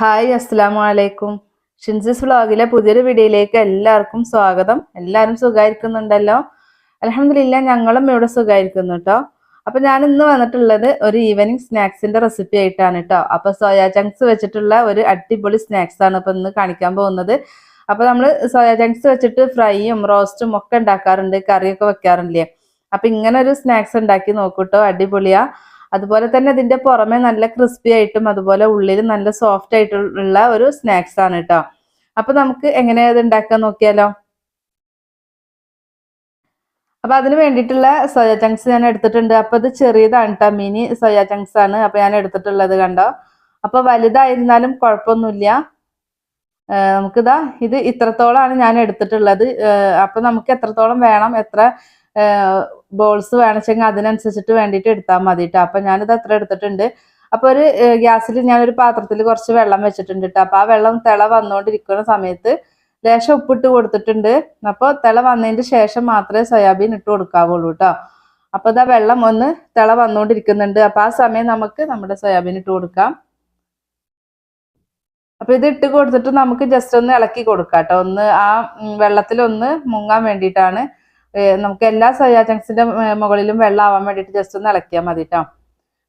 Hi അസ്സലാമു അലൈക്കും ഷിൻസിസ് വ്ളോഗിലെ പുതിയൊരു വീഡിയോയിലേക്ക് എല്ലാവർക്കും സ്വാഗതം. എല്ലാവരും സുഖമായിരിക്കുന്നുണ്ടല്ലോ അലഹമില്ല ഞങ്ങളും ഇവിടെ സുഖമായിരിക്കുന്നു കേട്ടോ അപ്പൊ ഞാൻ ഇന്ന് വന്നിട്ടുള്ളത് ഒരു ഈവനിങ് സ്നാക്സിന്റെ റെസിപ്പി ആയിട്ടാണ് കേട്ടോ അപ്പൊ സോയാ ചങ്ക്സ് വെച്ചിട്ടുള്ള ഒരു അടിപൊളി സ്നാക്സ് ആണ് ഇപ്പൊ ഇന്ന് കാണിക്കാൻ പോകുന്നത്. അപ്പോൾ നമ്മൾ സോയാ ചങ്ക്സ് വെച്ചിട്ട് ഫ്രൈയും റോസ്റ്റും ഒക്കെ ഉണ്ടാക്കാറുണ്ട് കറിയൊക്കെ വെക്കാറില്ലേ അപ്പൊ ഇങ്ങനെ ഒരു സ്നാക്സ് ഉണ്ടാക്കി നോക്കൂട്ടോ അടിപൊളിയാ. അതുപോലെ തന്നെ ഇതിന്റെ പുറമെ നല്ല ക്രിസ്പി ആയിട്ടും അതുപോലെ ഉള്ളിൽ നല്ല സോഫ്റ്റ് ആയിട്ടുള്ള ഒരു സ്നാക്സ് ആണ് കേട്ടോ അപ്പൊ നമുക്ക് എങ്ങനെ അത് ഉണ്ടാക്കാൻ നോക്കിയാലോ? അപ്പൊ അതിന് വേണ്ടിയിട്ടുള്ള സോയ ചങ്ക്സ് ഞാൻ എടുത്തിട്ടുണ്ട്. അപ്പൊ ഇത് ചെറിയതാണ് കേട്ടോ മിനി സോയ ചങ്ക്സ് ആണ്. അപ്പൊ ഞാൻ എടുത്തിട്ടുള്ളത് കണ്ടോ? അപ്പൊ വലുതായിരുന്നാലും കുഴപ്പമൊന്നുമില്ല. നമുക്കിതാ ഇത് ഇത്രത്തോളമാണ് ഞാൻ എടുത്തിട്ടുള്ളത്. അപ്പൊ നമുക്ക് എത്രത്തോളം വേണം എത്ര ബോൾസ് വേണമെങ്കിൽ അതിനനുസരിച്ചിട്ട് വേണ്ടിയിട്ട് എടുത്താൽ മതി കേട്ടോ അപ്പം ഞാനിത് അത്ര എടുത്തിട്ടുണ്ട്. അപ്പൊ ഒരു ഗ്യാസിൽ ഞാനൊരു പാത്രത്തിൽ കുറച്ച് വെള്ളം വെച്ചിട്ടുണ്ട് കേട്ടോ അപ്പൊ ആ വെള്ളം തിള വന്നുകൊണ്ടിരിക്കുന്ന സമയത്ത് ലേശം ഉപ്പിട്ട് കൊടുത്തിട്ടുണ്ട്. അപ്പോൾ തിള വന്നതിന് ശേഷം മാത്രമേ സോയാബീൻ ഇട്ട് കൊടുക്കാവുള്ളൂ കേട്ടോ അപ്പൊ ഇതാ വെള്ളം ഒന്ന് തിള വന്നുകൊണ്ടിരിക്കുന്നുണ്ട് അപ്പൊ ആ സമയം നമുക്ക് നമ്മുടെ സോയാബീൻ ഇട്ട് കൊടുക്കാം. അപ്പൊ ഇത് ഇട്ട് കൊടുത്തിട്ട് നമുക്ക് ജസ്റ്റ് ഒന്ന് ഇളക്കി കൊടുക്കാം കേട്ടോ ഒന്ന് ആ വെള്ളത്തിൽ ഒന്ന് മുങ്ങാൻ വേണ്ടിയിട്ടാണ് നമുക്ക് എല്ലാ സോയാ ചങ്ക്സിന്റെ മുകളിലും വെള്ളം ആവാൻ വേണ്ടിയിട്ട് ജസ്റ്റ് ഒന്ന് ഇളക്കിയാൽ മതി കേട്ടോ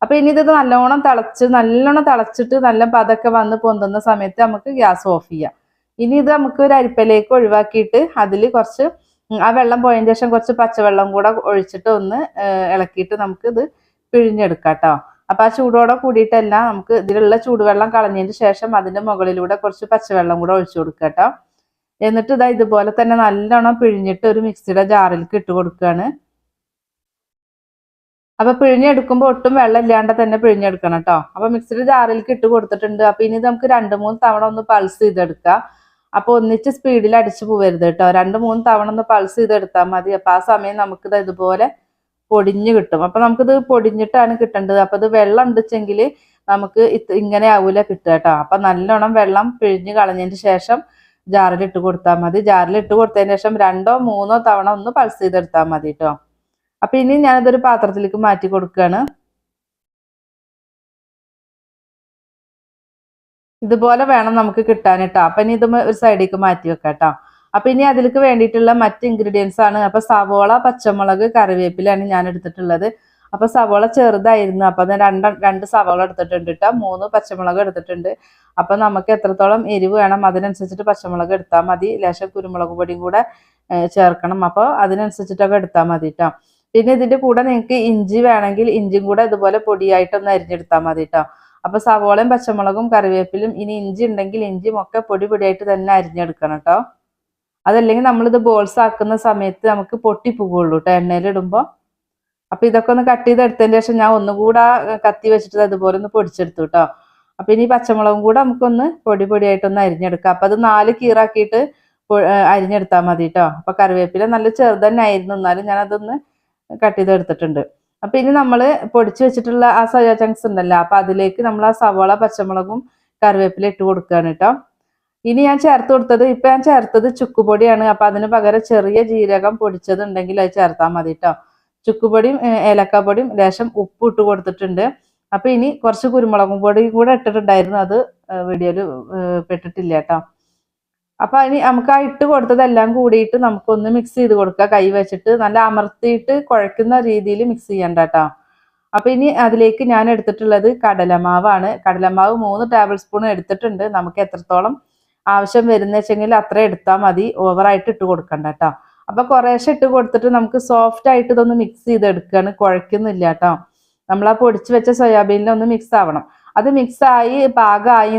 അപ്പൊ ഇനി ഇത് നല്ലോണം തിളച്ച് നല്ലോണം തിളച്ചിട്ട് നല്ല പതൊക്കെ വന്ന് പൊന്തുന്ന സമയത്ത് നമുക്ക് ഗ്യാസ് ഓഫ് ചെയ്യാം. ഇനി ഇത് നമുക്ക് ഒരു അരിപ്പയിലേക്ക് ഒഴിവാക്കിയിട്ട് അതിൽ കുറച്ച് ആ വെള്ളം പോയതിന് ശേഷം കുറച്ച് പച്ചവെള്ളം കൂടെ ഒഴിച്ചിട്ട് ഒന്ന് ഇളക്കിയിട്ട് നമുക്ക് ഇത് പിഴിഞ്ഞെടുക്കാം കേട്ടോ അപ്പൊ ആ ചൂടോടെ കൂടിയിട്ടല്ല നമുക്ക് ഇതിലുള്ള ചൂടുവെള്ളം കളഞ്ഞതിന് ശേഷം അതിന്റെ മുകളിലൂടെ കുറച്ച് പച്ചവെള്ളം കൂടെ ഒഴിച്ചു കൊടുക്കാം കേട്ടോ എന്നിട്ട് ഇതാ ഇതുപോലെ തന്നെ നല്ലോണം പിഴിഞ്ഞിട്ട് ഒരു മിക്സിയുടെ ജാറിലേക്ക് ഇട്ട് കൊടുക്കുകയാണ് അപ്പൊ പിഴിഞ്ഞെടുക്കുമ്പോൾ ഒട്ടും വെള്ളം ഇല്ലാണ്ട് തന്നെ പിഴിഞ്ഞെടുക്കണം കേട്ടോ. അപ്പൊ മിക്സിയുടെ ജാറിലേക്ക് ഇട്ട് കൊടുത്തിട്ടുണ്ട്. അപ്പൊ ഇനി നമുക്ക് രണ്ട് മൂന്ന് തവണ ഒന്ന് പൾസ് ചെയ്തെടുക്കാം. അപ്പൊ ഒന്നിച്ച് സ്പീഡിൽ അടിച്ചു പോവരുത് കേട്ടോ. രണ്ട് മൂന്ന് തവണ ഒന്ന് പൾസ് ചെയ്തെടുത്താൽ മതി. അപ്പൊ ആ സമയം നമുക്കിത് ഇതുപോലെ പൊടിഞ്ഞ് കിട്ടും. അപ്പൊ നമുക്കിത് പൊടിഞ്ഞിട്ടാണ് കിട്ടേണ്ടത്. അപ്പൊ ഇത് വെള്ളം ഉണ്ടെച്ചെങ്കിൽ നമുക്ക് ഇങ്ങനെ ആവൂല കിട്ടുക കേട്ടോ. അപ്പൊ നല്ലോണം വെള്ളം പിഴിഞ്ഞ് കളഞ്ഞതിന് ശേഷം ജാറിൽ ഇട്ട് കൊടുത്താൽ മതി. ജാറിൽ ഇട്ട് കൊടുത്തതിന് ശേഷം രണ്ടോ മൂന്നോ തവണ ഒന്ന് പൾസ് ചെയ്തെടുത്താൽ മതി കേട്ടോ അപ്പൊ ഇനി ഞാനിതൊരു പാത്രത്തിലേക്ക് മാറ്റി കൊടുക്കുകയാണ് ഇതുപോലെ വേണം നമുക്ക് കിട്ടാൻ കേട്ടോ അപ്പൊ ഇനി ഇത് ഒരു സൈഡിലേക്ക് മാറ്റി വെക്കാം കേട്ടോ അപ്പൊ ഇനി അതിലേക്ക് വേണ്ടിയിട്ടുള്ള മറ്റ് ഇൻഗ്രീഡിയൻസ് ആണ്. അപ്പൊ സവോള പച്ചമുളക് കറിവേപ്പിലാണ് ഞാൻ എടുത്തിട്ടുള്ളത്. അപ്പൊ സവോള ചെറുതായിരുന്നു. അപ്പൊ ഞാൻ രണ്ട് രണ്ട് സവോള എടുത്തിട്ടുണ്ട് കേട്ടോ മൂന്ന് പച്ചമുളക് എടുത്തിട്ടുണ്ട്. അപ്പൊ നമുക്ക് എത്രത്തോളം എരിവ് വേണം അതിനനുസരിച്ചിട്ട് പച്ചമുളക് എടുത്താൽ മതി. ലേശം കുരുമുളക് പൊടിയും കൂടെ ചേർക്കണം. അപ്പോൾ അതിനനുസരിച്ചിട്ടൊക്കെ എടുത്താൽ മതി കേട്ടോ പിന്നെ ഇതിന്റെ കൂടെ നിങ്ങൾക്ക് ഇഞ്ചി വേണമെങ്കിൽ ഇഞ്ചിയും കൂടെ ഇതുപോലെ പൊടിയായിട്ടൊന്ന് അരിഞ്ഞെടുത്താൽ മതി കേട്ടോ അപ്പൊ സവോളയും പച്ചമുളകും കറിവേപ്പിലും ഇനി ഇഞ്ചി ഉണ്ടെങ്കിൽ ഇഞ്ചിയും ഒക്കെ പൊടി പൊടിയായിട്ട് തന്നെ അരിഞ്ഞെടുക്കണം കേട്ടോ അതല്ലെങ്കിൽ നമ്മളിത് ബോൾസ് ആക്കുന്ന സമയത്ത് നമുക്ക് പൊട്ടിപ്പോകുള്ളൂ കേട്ടോ എണ്ണയിലിടുമ്പോൾ അപ്പൊ ഇതൊക്കെ ഒന്ന് കട്ട് ചെയ്തെടുത്തതിന് ശേഷം ഞാൻ ഒന്നുകൂടെ കത്തി വെച്ചിട്ട് അതുപോലെ ഒന്ന് പൊടിച്ചെടുത്തു കേട്ടോ അപ്പൊ ഇനി പച്ചമുളകും കൂടെ നമുക്കൊന്ന് പൊടി പൊടിയായിട്ടൊന്ന് അരിഞ്ഞെടുക്കാം. അപ്പൊ അത് നാല് കീറാക്കിയിട്ട് അരിഞ്ഞെടുത്താൽ മതി കേട്ടോ അപ്പൊ കറിവേപ്പില നല്ല ചെറുത് തന്നെ ആയിരുന്നു എന്നാലും ഞാൻ അതൊന്ന് കട്ട് ചെയ്തെടുത്തിട്ടുണ്ട്. അപ്പൊ ഇനി നമ്മൾ പൊടിച്ചു വെച്ചിട്ടുള്ള ആ സോയാ ചങ്ക്സ് ഉണ്ടല്ലോ അപ്പൊ അതിലേക്ക് നമ്മൾ ആ സവോള പച്ചമുളകും കറിവേപ്പില ഇട്ട് കൊടുക്കുകയാണ് കേട്ടോ ഇനി ഞാൻ ചേർത്ത് കൊടുത്തത് ഇപ്പൊ ഞാൻ ചേർത്തത് ചുക്കുപൊടിയാണ്. അപ്പൊ അതിന് പകരം ചെറിയ ജീരകം പൊടിച്ചത് ഉണ്ടെങ്കിൽ അത് ചേർത്താൽ മതി കേട്ടോ ചുക്കുപൊടിയും ഏലക്കാപ്പൊടിയും ലേശം ഉപ്പ് ഇട്ട് കൊടുത്തിട്ടുണ്ട്. അപ്പൊ ഇനി കുറച്ച് കുരുമുളകും പൊടി കൂടെ ഇട്ടിട്ടുണ്ടായിരുന്നു. അത് വീഡിയോയിൽ പെട്ടിട്ടില്ല കേട്ടോ. അപ്പൊ ഇനി നമുക്ക് ആ ഇട്ട് കൊടുത്തതെല്ലാം കൂടിയിട്ട് നമുക്കൊന്ന് മിക്സ് ചെയ്ത് കൊടുക്കുക. കൈ വെച്ചിട്ട് നല്ല അമർത്തിയിട്ട് കുഴക്കുന്ന രീതിയിൽ മിക്സ് ചെയ്യണ്ട കേട്ടോ. അപ്പൊ ഇനി അതിലേക്ക് ഞാൻ എടുത്തിട്ടുള്ളത് കടലമാവാണ്. കടലമാവ് മൂന്ന് ടേബിൾ സ്പൂൺ എടുത്തിട്ടുണ്ട്. നമുക്ക് എത്രത്തോളം ആവശ്യം വരുന്ന വെച്ചെങ്കിൽ അത്ര എടുത്താൽ മതി ഓവറായിട്ട് ഇട്ട് കൊടുക്കണ്ട കേട്ടോ. അപ്പൊ കുറേശ്ശെ ഇട്ട് കൊടുത്തിട്ട് നമുക്ക് സോഫ്റ്റ് ആയിട്ട് ഇതൊന്ന് മിക്സ് ചെയ്തെടുക്കുകയാണ് കുഴക്കുന്നില്ല കേട്ടോ നമ്മൾ ആ പൊടിച്ച് വെച്ച സോയാബീനിലൊന്ന് മിക്സ് ആവണം. അത് മിക്സ് ആയി പാകമായി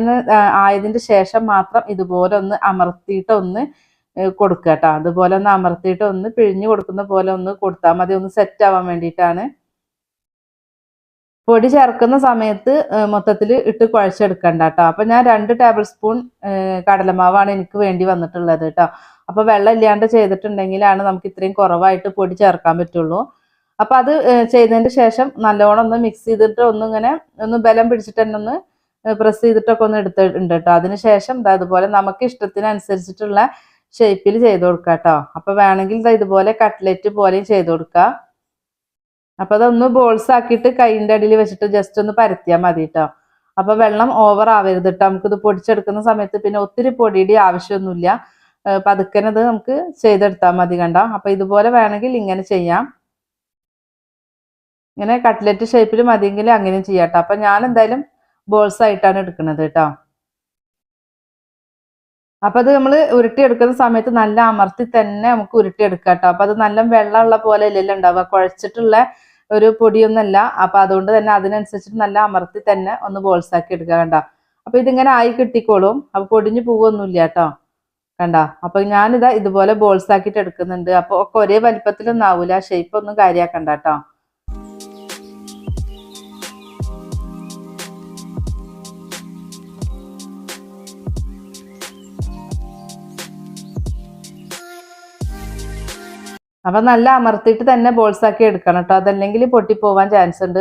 ആയതിന്റെ ശേഷം മാത്രം ഇതുപോലെ ഒന്ന് അമർത്തിയിട്ട് ഒന്ന് കൊടുക്കുക കേട്ടോ അതുപോലെ ഒന്ന് അമർത്തിയിട്ട് ഒന്ന് പിഴിഞ്ഞു കൊടുക്കുന്ന പോലെ ഒന്ന് കൊടുത്താൽ മതി. ഒന്ന് സെറ്റ് ആവാൻ വേണ്ടിയിട്ടാണ്. പൊടി ചേർക്കുന്ന സമയത്ത് മൊത്തത്തിൽ ഇട്ട് കുഴച്ചെടുക്കണ്ട കേട്ടോ അപ്പൊ ഞാൻ രണ്ട് ടേബിൾ സ്പൂൺ കടലമാവാണ് എനിക്ക് വേണ്ടി വന്നിട്ടുള്ളത് കേട്ടോ അപ്പൊ വെള്ളം ഇല്ലാണ്ട് ചെയ്തിട്ടുണ്ടെങ്കിലാണ് നമുക്ക് ഇത്രയും കുറവായിട്ട് പൊടി ചേർക്കാൻ പറ്റുള്ളൂ. അപ്പൊ അത് ചെയ്തതിന് ശേഷം നല്ലോണം ഒന്ന് മിക്സ് ചെയ്തിട്ട് ഒന്നിങ്ങനെ ഒന്ന് ബലം പിടിച്ചിട്ട് തന്നെ ഒന്ന് പ്രസ് ചെയ്തിട്ടൊക്കെ ഒന്ന് എടുത്തിട്ടുണ്ട് കേട്ടോ അതിനുശേഷം ഇതാ ഇതുപോലെ നമുക്ക് ഇഷ്ടത്തിനനുസരിച്ചിട്ടുള്ള ഷേപ്പിൽ ചെയ്ത് കൊടുക്കാം കേട്ടോ അപ്പൊ വേണമെങ്കിൽ ഇതാ ഇതുപോലെ കട്ട്ലറ്റ് പോലെയും ചെയ്ത് കൊടുക്കുക അപ്പൊ അതൊന്ന് ബോൾസ് ആക്കിയിട്ട് കൈയിന്റെ അടിയിൽ വെച്ചിട്ട് ജസ്റ്റ് ഒന്ന് പരത്തിയാൽ മതി കേട്ടോ അപ്പൊ വെള്ളം ഓവർ ആവരുത് കേട്ടോ നമുക്കിത് പൊടിച്ചെടുക്കുന്ന സമയത്ത് പിന്നെ ഒത്തിരി പൊടിയുടെ ആവശ്യമൊന്നുമില്ല. പതുക്കനത് നമുക്ക് ചെയ്തെടുത്താൽ മതി കണ്ട? അപ്പൊ ഇതുപോലെ വേണമെങ്കിൽ ഇങ്ങനെ ചെയ്യാം. ഇങ്ങനെ കട്ട്ലറ്റ് ഷേപ്പിൽ മതിയെങ്കിൽ അങ്ങനെയും ചെയ്യാം കേട്ടോ അപ്പൊ ഞാൻ എന്തായാലും ബോൾസ് ആയിട്ടാണ് എടുക്കുന്നത് കേട്ടോ അപ്പൊ അത് നമ്മൾ ഉരുട്ടിയെടുക്കുന്ന സമയത്ത് നല്ല അമർത്തി തന്നെ നമുക്ക് ഉരുട്ടിയെടുക്കാം കേട്ടോ അപ്പൊ അത് നല്ല വെള്ളമുള്ള പോലെ അല്ലല്ലോ ഉണ്ടാവുക. കുഴച്ചിട്ടുള്ള ഒരു പൊടിയൊന്നല്ല അപ്പൊ അതുകൊണ്ട് തന്നെ അതിനനുസരിച്ചിട്ട് നല്ല അമർത്തി തന്നെ ഒന്ന് ബോൾസ് ആക്കി എടുക്കുക കണ്ട? അപ്പൊ ഇതിങ്ങനെ ആയി കിട്ടിക്കോളും. അപ്പൊ പൊടിഞ്ഞു പോവൊന്നുമില്ല കേട്ടോ കണ്ട? അപ്പൊ ഞാനിതാ ഇതുപോലെ ബോൾസ് ആക്കിട്ട് എടുക്കുന്നുണ്ട്. അപ്പൊ ഒക്കെ ഒരേ വലിപ്പത്തിലൊന്നും ആവൂല ഷേപ്പ് ഒന്നും കാര്യാക്കണ്ട കേട്ടോ അപ്പൊ നല്ല അമർത്തിയിട്ട് തന്നെ ബോൾസ് ആക്കി എടുക്കണം കേട്ടോ അതല്ലെങ്കിൽ പൊട്ടിപ്പോവാൻ ചാൻസ് ഉണ്ട്.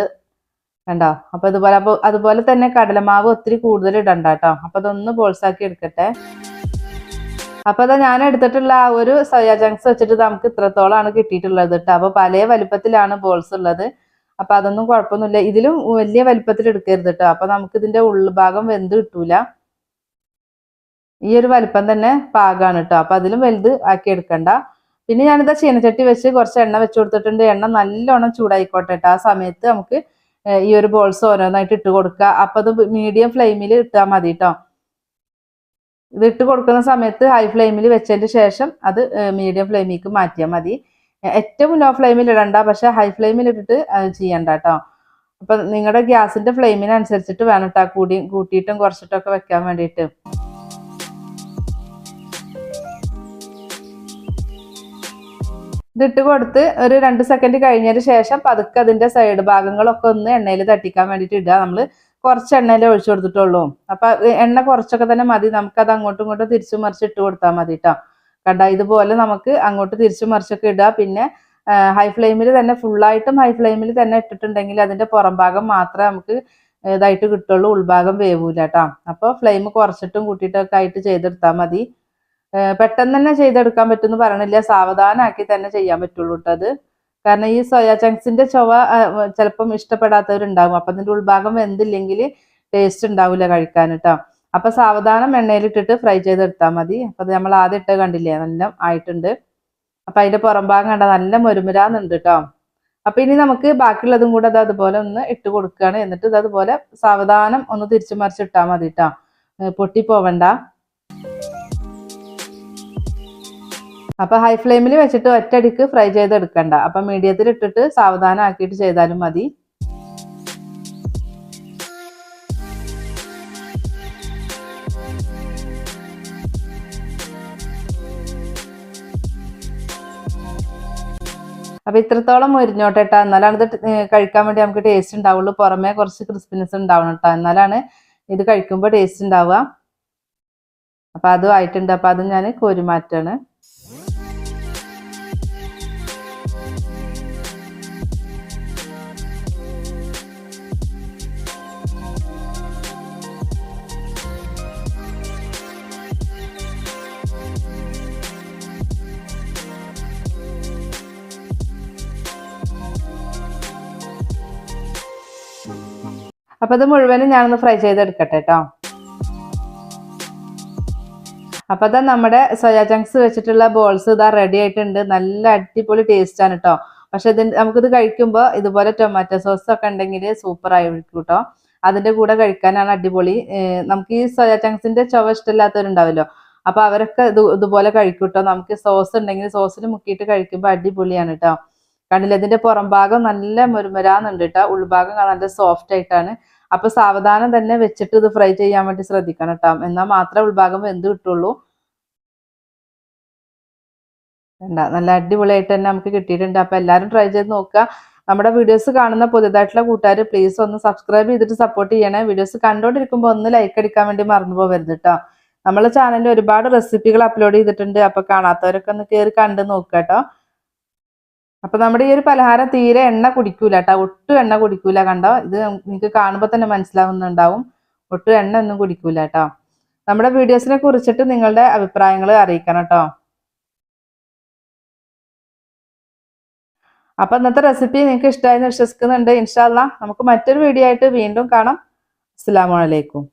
കണ്ടോ? അപ്പൊ ഇതുപോലെ അപ്പൊ അതുപോലെ തന്നെ കടലമാവ് ഒത്തിരി കൂടുതൽ ഇടണ്ട കേട്ടോ അപ്പൊ അതൊന്ന് ബോൾസ് ആക്കി എടുക്കട്ടെ. അപ്പൊ അതാ ഞാൻ എടുത്തിട്ടുള്ള ആ ഒരു സോയാ ചങ്ക്സ് വെച്ചിട്ട് നമുക്ക് ഇത്രത്തോളമാണ് കിട്ടിയിട്ടുള്ളത് കേട്ടോ അപ്പൊ പല വലിപ്പത്തിലാണ് ബോൾസ് ഉള്ളത്. അപ്പൊ അതൊന്നും കുഴപ്പമൊന്നുമില്ല. ഇതിലും വലിയ വലിപ്പത്തിൽ എടുക്കരുത് കേട്ടോ അപ്പൊ നമുക്ക് ഇതിന്റെ ഉൾഭാഗം വെന്ത് കിട്ടൂല. ഈ ഒരു വലിപ്പം തന്നെ പാകാണ് കേട്ടോ അപ്പൊ അതിലും വലുത് ആക്കി എടുക്കണ്ട. പിന്നെ ഞാനിതാ ചീനച്ചട്ടി വെച്ച് കുറച്ച് എണ്ണ വെച്ച് കൊടുത്തിട്ടുണ്ട്. എണ്ണ നല്ലോണം ചൂടായിക്കോട്ടെ കേട്ടോ ആ സമയത്ത് നമുക്ക് ഈ ഒരു ബോൾസ് ഓരോന്നായിട്ട് ഇട്ട് കൊടുക്കുക. അപ്പൊ അത് മീഡിയം ഫ്ലെയിമിൽ ഇട്ടാൽ മതി കേട്ടോ ഇത് ഇട്ട് കൊടുക്കുന്ന സമയത്ത് ഹൈ ഫ്ലെയിമിൽ വെച്ചതിന് ശേഷം അത് മീഡിയം ഫ്ലെയിമിലേക്ക് മാറ്റിയാൽ മതി. ഏറ്റവും ലോ ഫ്ലെയിമിൽ ഇടണ്ട പക്ഷെ ഹൈ ഫ്ലെയിമിൽ ഇട്ടിട്ട് ചെയ്യണ്ട കേട്ടോ അപ്പൊ നിങ്ങളുടെ ഗ്യാസിന്റെ ഫ്ലെയിമിനനുസരിച്ചിട്ട് വേണം കേട്ടോ കൂടി കൂട്ടിയിട്ടും കുറച്ചിട്ടൊക്കെ വെക്കാൻ വേണ്ടിയിട്ട്. ഇതിട്ട് കൊടുത്ത് ഒരു രണ്ട് സെക്കൻഡ് കഴിഞ്ഞതിന് ശേഷം പതുക്കെ അതിന്റെ സൈഡ് ഭാഗങ്ങളൊക്കെ ഒന്ന് എണ്ണയിൽ തട്ടിക്കാൻ വേണ്ടിയിട്ട് ഇടുക. നമ്മൾ കുറച്ച് എണ്ണയിൽ ഒഴിച്ചു കൊടുത്തിട്ടുള്ളൂ. അപ്പൊ അത് എണ്ണ കുറച്ചൊക്കെ തന്നെ മതി. നമുക്കത് അങ്ങോട്ടും ഇങ്ങോട്ടും തിരിച്ചു മറിച്ച് ഇട്ട് കൊടുത്താൽ മതി കേട്ടോ കണ്ട ഇതുപോലെ നമുക്ക് അങ്ങോട്ട് തിരിച്ചു മറിച്ചൊക്കെ ഇടുക. പിന്നെ ഹൈ ഫ്ലെയിമിൽ തന്നെ ഫുള്ളായിട്ടും ഹൈ ഫ്ലെയിമിൽ തന്നെ ഇട്ടിട്ടുണ്ടെങ്കിൽ അതിന്റെ പുറം ഭാഗം മാത്രമേ നമുക്ക് ഇതായിട്ട് കിട്ടുള്ളൂ. ഉൾഭാഗം വേവൂല കേട്ടോ അപ്പോൾ ഫ്ലെയിം കുറച്ചിട്ടും കൂട്ടിയിട്ടൊക്കെ ആയിട്ട് ചെയ്തെടുത്താൽ മതി. പെട്ടെന്ന് തന്നെ ചെയ്തെടുക്കാൻ പറ്റുമെന്ന് പറയണില്ല സാവധാനമാക്കി തന്നെ ചെയ്യാൻ പറ്റുള്ളൂ കേട്ടോ അത്. കാരണം ഈ സോയാ ചങ്ക്സിന്റെ ചൊവ ചിലപ്പം ഇഷ്ടപ്പെടാത്തവരുണ്ടാകും അപ്പൊ അതിന്റെ ഉൾഭാഗം വെന്തില്ലെങ്കിൽ ടേസ്റ്റ് ഉണ്ടാവില്ല കഴിക്കാൻ കേട്ടോ അപ്പൊ സാവധാനം എണ്ണയിലിട്ടിട്ട് ഫ്രൈ ചെയ്തെടുത്താൽ മതി. അപ്പൊ അത് നമ്മൾ ആദ്യം ഇട്ട് കണ്ടില്ലേ? നല്ല ആയിട്ടുണ്ട്. അപ്പൊ അതിന്റെ പുറം ഭാഗം കണ്ട നല്ല മുരുമുരാന്നുണ്ട് കേട്ടോ അപ്പൊ ഇനി നമുക്ക് ബാക്കിയുള്ളതും കൂടെ അത് അതുപോലെ ഒന്ന് ഇട്ട് കൊടുക്കുകയാണ് എന്നിട്ട് ഇത് അതുപോലെ സാവധാനം ഒന്ന് തിരിച്ചു മറിച്ചിട്ടാൽ മതി കേട്ടോ പൊട്ടി പോവണ്ട അപ്പൊ ഹൈ ഫ്ലെയിമിൽ വെച്ചിട്ട് ഒറ്റടിക്ക് ഫ്രൈ ചെയ്തെടുക്കണ്ട. അപ്പൊ മീഡിയത്തിൽ ഇട്ടിട്ട് സാവധാനം ആക്കിയിട്ട് ചെയ്താലും മതി. അപ്പൊ ഇത്രത്തോളം മുരിഞ്ഞോട്ടെ കേട്ടോ എന്നാലാണ് ഇത് കഴിക്കാൻ വേണ്ടി നമുക്ക് ടേസ്റ്റ് ഉണ്ടാവുള്ളൂ. പുറമേ കുറച്ച് ക്രിസ്പിനെസ് ഉണ്ടാവണം കേട്ടോ എന്നാലാണ് ഇത് കഴിക്കുമ്പോൾ ടേസ്റ്റ് ഉണ്ടാവുക. അപ്പൊ അതും ആയിട്ടുണ്ട്. അപ്പൊ അതും ഞാൻ കോരി മാറ്റാണ് അപ്പൊ ഇത് മുഴുവനും ഞാനൊന്ന് ഫ്രൈ ചെയ്തെടുക്കട്ടെ കേട്ടോ അപ്പൊ അതാ നമ്മുടെ സോയാ ചങ്ക്സ് വെച്ചിട്ടുള്ള ബോൾസ് ഇതാ റെഡി ആയിട്ടുണ്ട്. നല്ല അടിപൊളി ടേസ്റ്റ് ആണ് കേട്ടോ പക്ഷെ ഇതിന് നമുക്കിത് കഴിക്കുമ്പോൾ ഇതുപോലെ ടൊമാറ്റോ സോസ് ഒക്കെ ഉണ്ടെങ്കിൽ സൂപ്പർ ആയിരിക്കും കേട്ടോ അതിന്റെ കൂടെ കഴിക്കാനാണ് അടിപൊളി. നമുക്ക് ഈ സോയാ ചങ്ക്സിന്റെ ചുവ ഇഷ്ടമില്ലാത്തവരുണ്ടാവല്ലോ. അപ്പൊ അവരൊക്കെ ഇത് ഇതുപോലെ കഴിക്കും കേട്ടോ നമുക്ക് സോസ് ഉണ്ടെങ്കിൽ സോസിൽ മുക്കിയിട്ട് കഴിക്കുമ്പോൾ അടിപൊളിയാണ് കേട്ടോ കണ്ടില്ല? ഇതിന്റെ പുറം ഭാഗം നല്ല മുരുമരാന്നുണ്ട് കേട്ടോ ഉൾഭാഗം നല്ല സോഫ്റ്റ് ആയിട്ടാണ്. അപ്പൊ സാവധാനം തന്നെ വെച്ചിട്ട് ഇത് ഫ്രൈ ചെയ്യാൻ വേണ്ടി ശ്രദ്ധിക്കണം കേട്ടോ എന്നാൽ മാത്രമേ ഉൾഭാഗം വെന്ത് കിട്ടുള്ളൂ. വേണ്ട നല്ല അടിപൊളിയായിട്ട് തന്നെ നമുക്ക് കിട്ടിയിട്ടുണ്ട്. അപ്പൊ എല്ലാരും ട്രൈ ചെയ്ത് നോക്കുക. നമ്മുടെ വീഡിയോസ് കാണുന്ന പുതിയതായിട്ടുള്ള കൂട്ടുകാർ പ്ലീസ് ഒന്ന് സബ്സ്ക്രൈബ് ചെയ്തിട്ട് സപ്പോർട്ട് ചെയ്യണേ. വീഡിയോസ് കണ്ടോണ്ടിരിക്കുമ്പോൾ ഒന്ന് ലൈക്ക് അടിക്കാൻ വേണ്ടി മറന്നു പോകരുത് കേട്ടോ നമ്മളെ ചാനലിൽ ഒരുപാട് റെസിപ്പികൾ അപ്ലോഡ് ചെയ്തിട്ടുണ്ട്. അപ്പൊ കാണാത്തവരൊക്കെ ഒന്ന് കയറി കണ്ട് നോക്കുക കേട്ടോ അപ്പൊ നമ്മുടെ ഈ ഒരു പലഹാരം തീരെ എണ്ണ കുടിക്കൂല കേട്ടോ ഒട്ടും എണ്ണ കുടിക്കൂല കണ്ടോ? ഇത് നിങ്ങൾക്ക് കാണുമ്പോൾ തന്നെ മനസ്സിലാവുന്നുണ്ടാവും. ഒട്ടും എണ്ണ ഒന്നും കുടിക്കൂല കേട്ടോ നമ്മുടെ വീഡിയോസിനെ കുറിച്ചിട്ട് നിങ്ങളുടെ അഭിപ്രായങ്ങൾ അറിയിക്കണം കേട്ടോ അപ്പൊ ഇന്നത്തെ റെസിപ്പി നിങ്ങൾക്ക് ഇഷ്ടമായെന്ന് വിശ്വസിക്കുന്നുണ്ട്. ഇൻഷാല്ല നമുക്ക് മറ്റൊരു വീഡിയോ ആയിട്ട് വീണ്ടും കാണാം. അസ്സാം വലൈക്കും